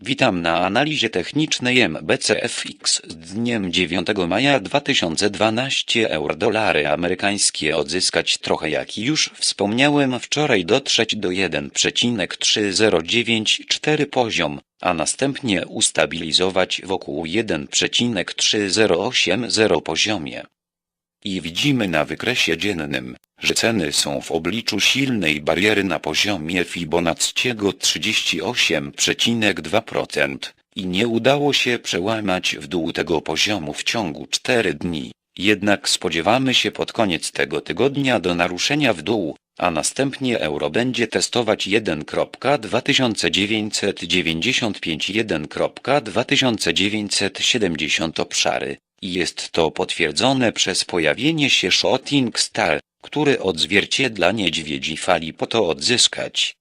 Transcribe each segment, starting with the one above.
Witam na analizie technicznej MBCFX z dniem 9 maja 2012 euro-dolary amerykańskie odzyskać trochę jak już wspomniałem wczoraj dotrzeć do 1,3094 poziom, a następnie ustabilizować wokół 1,3080 poziomie. I widzimy na wykresie dziennym, że ceny są w obliczu silnej bariery na poziomie Fibonacciego 38,2% i nie udało się przełamać w dół tego poziomu w ciągu 4 dni. Jednak spodziewamy się pod koniec tego tygodnia do naruszenia w dół, a następnie euro będzie testować 1.2995 1.2970 obszary. Jest to potwierdzone przez pojawienie się Shooting Star, który odzwierciedla niedźwiedzi fali po to odzyskać.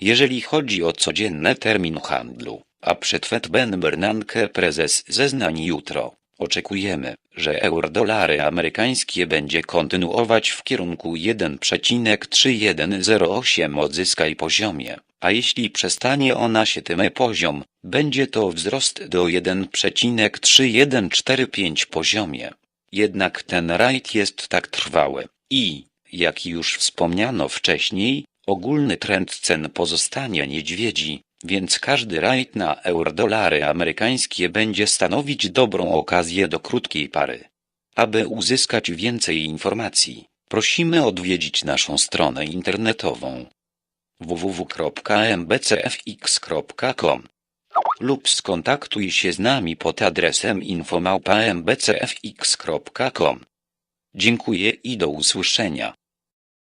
Jeżeli chodzi o codzienne termin handlu, a przed Fed Ben Bernanke prezes zeznań jutro, oczekujemy, że euro-dolary amerykańskie będzie kontynuować w kierunku 1,3108 odzyskaj poziomie, a jeśli przestanie ona się tym poziom, będzie to wzrost do 1,3145 poziomie. Jednak ten rajd jest tak trwały i, jak już wspomniano wcześniej, ogólny trend cen pozostanie niedźwiedzi, więc każdy rajd na euro-dolary amerykańskie będzie stanowić dobrą okazję do krótkiej pary. Aby uzyskać więcej informacji, prosimy odwiedzić naszą stronę internetową www.mbcfx.com lub skontaktuj się z nami pod adresem infomałpa.mbcfx.com. Dziękuję i do usłyszenia.